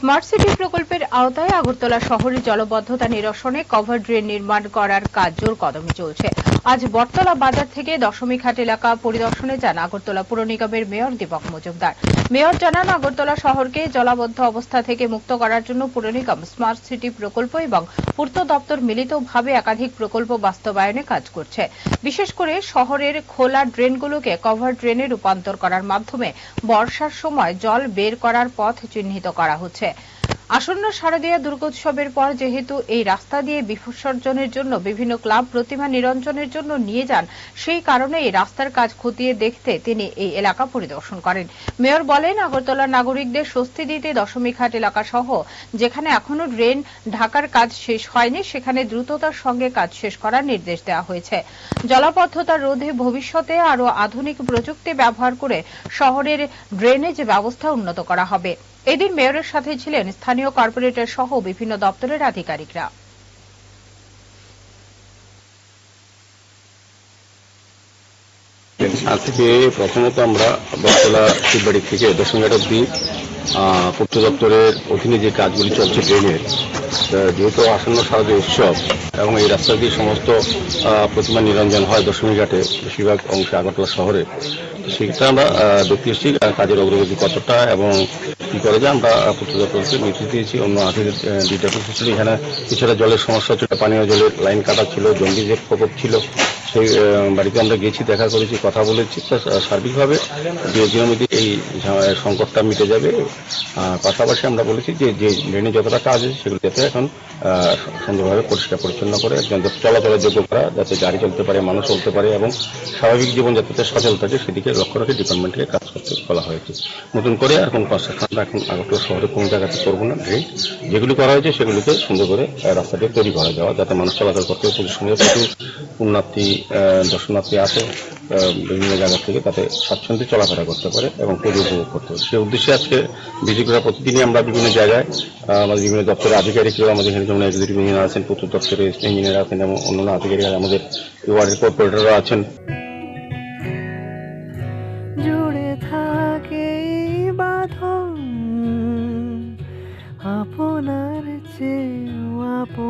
Smart city প্রকল্পের আওতায় আগরতলা শহরের জলবদ্ধতা নিরসনে কভার ড্রেন নির্মাণ করার কাজ জোর কদমে চলছে। আজ বটতলা বাজার থেকে দশমিক হাট এলাকা পরিদর্শনে যান আগরতলা পুর নিগমের মেয়র দীপক মজুমদার। মেয়র জানান, আগরতলা শহরকে জলাবদ্ধ অবস্থা থেকে মুক্ত করার জন্য পুর নিগম স্মার্ট সিটি প্রকল্প এবং পূর্ত দপ্তর মিলিতভাবে একাধিক প্রকল্প বাস্তবায়নে কাজ করছে। বিশেষ করে শহরের খোলা ড্রেনগুলোকে কভার ড্রেনে রূপান্তর করার মাধ্যমে বর্ষার সময় জল বের করার পথ চিহ্নিত করা হচ্ছে। আসন্ন শারদীয়া দুর্গোৎসবের পর যেহেতু এই রাস্তা দিয়ে বিসর্জনের জন্য বিভিন্ন ক্লাব প্রতিমা নিরঞ্জনের জন্য নিয়ে যান, সেই কারণে এই রাস্তার কাজ খতিয়ে দেখতে তিনি এই এলাকা পরিদর্শন করেন। মেয়র বলেন, আগরতলার নাগরিকদের স্বস্তি দিতে দশমীঘাট এলাকা সহ, যেখানে এখনও ড্রেন, ঢাকার কাজ শেষ হয়নি, সেখানে দ্রুততার সঙ্গে কাজ শেষ করার নির্দেশ দেওয়া হয়েছে। জলাবদ্ধতা রোধে ভবিষ্যতে আরও আধুনিক প্রযুক্তি ব্যবহার করে শহরের ড্রেনেজ ব্যবস্থা উন্নত করা হবে। এদিন মেয়রের সাথে ছিলেন স্থানীয় কর্পোরেটর সহ বিভিন্ন দপ্তরের আধিকারিকরা। আজকে প্রথমত আমরা বটতলা শিববাড়ি থেকে দশমঘাট অব্দি পূর্ত দপ্তরের অধীনে যে কাজগুলি চলছে ট্রেনের যেহেতু আসন্ন শারদীয় উৎসব এবং এই রাস্তা দিয়ে সমস্ত প্রতিমা নিরঞ্জন হয় দশমী ঘাটে বেশিরভাগ অংশে আগরতলা শহরে সেক্ষেত্রে আমরা দেখতে এসেছি কাজের অগ্রগতি কতটা এবং কি করে যে আমরা আহ, পূর্ত নির্দেশ দিয়েছি। অন্য এখানে কিছুটা জলের সমস্যা ছিল পানীয় জলের লাইন কাটা ছিল জঙ্গিজের প্রকোপ ছিল সেই বাড়িতে আমরা গেছি দেখা করেছি কথা বলেছি সার্বিকভাবে মধ্যে এই সংকটটা মিটে যাবে পাশাপাশি আমরা বলেছি যে যে ড্রেনে যতটা কাজ আছে সেগুলো যাতে এখন সুন্দরভাবে পরিষ্কার পরিচ্ছন্ন করে একজন চলাচলের যোগ্য করা যাতে গাড়ি চলতে পারে মানুষ চলতে পারে এবং স্বাভাবিক জীবন যাতে সচল থাকে সেদিকে লক্ষ্য রেখে ডিপার্টমেন্টকে কাজ করতে বলা হয়েছে। নতুন করে আর কোনো কনস্ট্রাকশনটা এখন আগত শহরে কোনো জায়গাতে করব না ড্রেন যেগুলি করা হয়েছে সেগুলিকে সুন্দর করে রাস্তাটি তৈরি করা যাওয়া যাতে মানুষ চলাচল করতে সঙ্গে প্রচুর আহ, দর্শনার্থী আসে বিভিন্ন জায়গা থেকে তাতে স্বাচ্ছন্দ্যে চলাফেরা করতে পারে এবং পুজো উপভোগ করতে পারে। সেই উদ্দেশ্যে আজকে বিজেপিরা প্রতিদিনই আমরা বিভিন্ন জায়গায় আমাদের বিভিন্ন দপ্তরের আধিকারিকরাও আমাদের এখানে যেমন এক্সিকিউটিভ ইঞ্জিনিয়ার আছেন প্রচুর দপ্তরের ইঞ্জিনিয়ার আছেন এবং অন্যান্য আধিকারিকরা আমাদের ওয়ার্ডের কর্পোরেটররা আছেন। জুড়ে থাকে বাঁধন, আপনার চেয়েও আপন